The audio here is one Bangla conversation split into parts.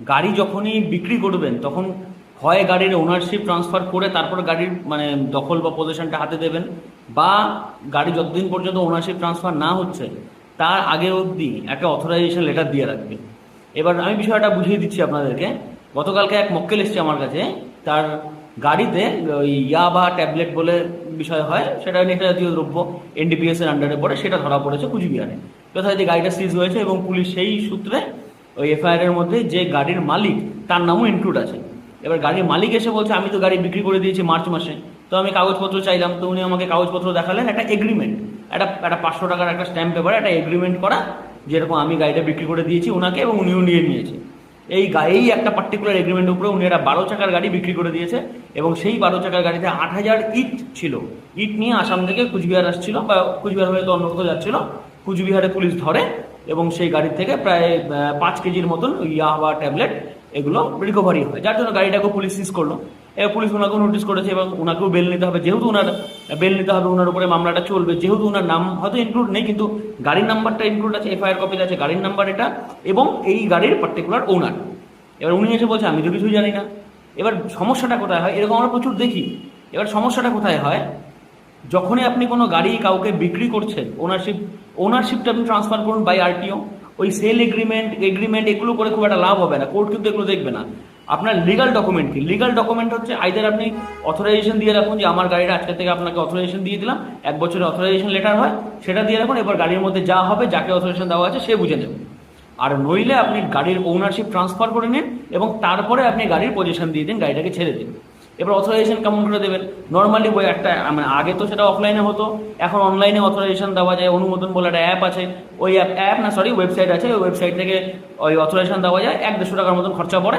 গাড়ি যখনই বিক্রি করবেন, তখন হয় গাড়ির ওনারশিপ ট্রান্সফার করে তারপর গাড়ির মানে দখল বা পজিশনটা হাতে দেবেন বা গাড়ি যতদিন পর্যন্ত ওনারশিপ ট্রান্সফার না হচ্ছে, তার আগে অবধি একটা অথরাইজেশন লেটার দিয়ে রাখবে এবার আমি বিষয়টা বুঝিয়ে দিচ্ছি আপনাদেরকে। গতকালকে এক মক্কেল এসছে আমার কাছে, তার গাড়িতে ওই ইয়া বা ট্যাবলেট বলে বিষয় হয়, সেটা নেশা জাতীয় দ্রব্য এনডিপিএস এর আন্ডারে পড়ে, সেটা ধরা পড়েছে কুচবিহারে। যথারীতি গাড়িটা সিজ হয়েছে এবং পুলিশ সেই সূত্রে ওই এফআইআর এর মধ্যে যে গাড়ির মালিক, তার নামও ইনক্লুড আছে। এবার গাড়ির মালিক এসে বলছে, আমি তো গাড়ি বিক্রি করে দিয়েছি মার্চ মাসে। তো আমি কাগজপত্র চাইলাম। তো উনি আমাকে কাগজপত্র দেখালেন একটা এগ্রিমেন্ট একটা একটা পাঁচশো টাকার একটা স্ট্যাম্প পেপারে একটা এগ্রিমেন্ট করা, যেরকম আমি গাড়িটা বিক্রি করে দিয়েছি ওনাকে এবং উনিও নিয়ে নিয়েছে। এই এই একটা পার্টিকুলার এগ্রিমেন্টের উপরে উনি একটা বারো চাকার গাড়ি বিক্রি করে দিয়েছে এবং সেই বারো চাকার গাড়িতে আট হাজার ইট ছিল। ইট নিয়ে আসাম থেকে কুচবিহার আসছিল বা কুচবিহার হয়ে তো অন্য কোথাও যাচ্ছিল। কুচবিহারে পুলিশ ধরে এবং সেই গাড়ির থেকে প্রায় পাঁচ কেজির মতন ইয়াহবা ট্যাবলেট এগুলো রিকভারি হয়। যার জন্য গাড়িটাকে পুলিশ সিজ করল। এবার পুলিশ ওনাকেও নোটিস করেছে এবং ওনাকেও বেল নিতে হবে। যেহেতু ওনার বেল নিতে হবে, ওনার উপরে মামলাটা চলবে। যেহেতু ওনার নাম হয়তো ইনক্লুড নেই, কিন্তু গাড়ির নাম্বারটা ইনক্লুড আছে এফআইআর কপিতে আছে, গাড়ির নাম্বার এটা এবং এই গাড়ির পার্টিকুলার ওনার এবার উনি এসে বলছে, আমি তো কিছুই জানি না। এবার সমস্যাটা কোথায় হয়? এরকম আমরা প্রচুর দেখি। এবার সমস্যাটা কোথায় হয়? যখনই আপনি কোনো গাড়ি কাউকে বিক্রি করছেন ওনারশিপ ওনারশিপটা আপনি ট্রান্সফার করুন বাই আরটিও ওই সেল এগ্রিমেন্ট এগ্রিমেন্ট এগুলো করে খুব একটা লাভ হবে না কোর্ট কিন্তু এগুলো দেখবে না। আপনার লিগাল ডকুমেন্ট কি? লিগাল ডকুমেন্ট হচ্ছে আইদার আপনি অথরাইজেশন দিয়ে রাখুন যে আমার গাড়িটা আজকে থেকে আপনাকে অথরাইজেশন দিয়ে দিলাম, এক বছরের অথরাইজেশন লেটার হয়, সেটা দিয়ে রাখুন, এবার গাড়ির মধ্যে যা হবে, যাকে অথরাইজেশন দেওয়া আছে, সে বুঝে নেবে। আর নইলে আপনি গাড়ির ওনারশিপ ট্রান্সফার করে নিন এবং তারপরে আপনি গাড়ির পজিশন দিয়ে দিন, গাড়িটাকে ছেড়ে দিন। এবার অথরাইজেশন কেমন করে দেবেন? নর্মালি বই একটা মানে আগে তো সেটা অফলাইনে হতো, এখন অনলাইনে অথরাইজেশন দেওয়া যায়, অনুমোদন বলে একটা অ্যাপ আছে। ওই অ্যাপ অ্যাপ না সরি ওয়েবসাইট আছে, ওই ওয়েবসাইট থেকে ওই অথরাইজেশন দেওয়া যায়, এক দেড়শো টাকার মতন খরচা পড়ে,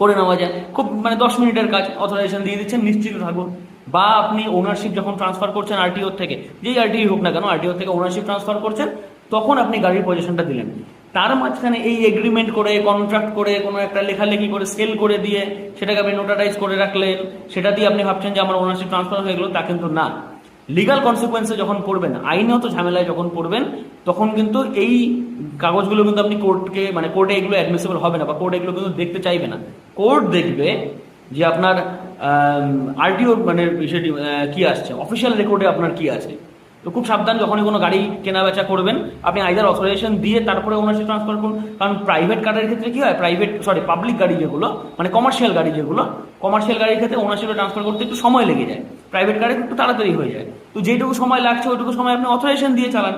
করে নেওয়া যায়। খুব মানে দশ মিনিটের কাজ অথরাইজেশন দিয়ে দিচ্ছেন, নিশ্চিত থাকুন। বা আপনি ওনারশিপ যখন ট্রান্সফার করছেন আরটিওর থেকে, যেই আরটিও হোক না কেন আরটিও থেকে ওনারশিপ ট্রান্সফার করছেন, তখন আপনি গাড়ির পজিশনটা দিলেন। মাঝখানে এই এগ্রিমেন্ট করে কন্ট্রাক্ট করে, কোনো একটা লেখালেখি করে সেল করে দিয়ে সেটাকে আপনি নোটারাইজ করে রাখলেন, সেটা দিয়ে আপনি ভাবছেন যে আমার ওনারশিপ ট্রান্সফার হয়ে গেলো, তা কিন্তু না। লিগাল কনসিকুয়েন্সে যখন পড়বেন আইনত ঝামেলায় যখন পড়বেন, তখন কিন্তু এই কাগজগুলো কিন্তু আপনি কোর্টকে মানে কোর্টে এগুলো অ্যাডমিসিবল হবে না বা কোর্ট এগুলো কিন্তু দেখতে চাইবে না। কোর্ট দেখবে যে আপনার আরটিও মানে কি আসছে? অফিসিয়াল রেকর্ডে আপনার কি আছে? তো খুব সাবধান যখনই কোনো গাড়ি কেনা বেচা করবেন। আপনি আইদার অথরাইজেশন দিয়ে তারপরে ওনার ওনারশিপ ট্রান্সফার করুন। কারণ প্রাইভেট কারের ক্ষেত্রে কী হয়? প্রাইভেট সরি পাবলিক গাড়ি যেগুলো মানে কমার্শিয়াল গাড়ি যেগুলো কমার্শিয়াল গাড়ির ক্ষেত্রে ওনার সাথে ট্রান্সফার করতে একটু সময় লেগে যায়। প্রাইভেট গাড়ি একটু তাড়াতাড়ি হয়ে যায়। তো যেটুকু সময় লাগছে, ওইটুকু সময় আপনি অথরাইজেশন দিয়ে চালান।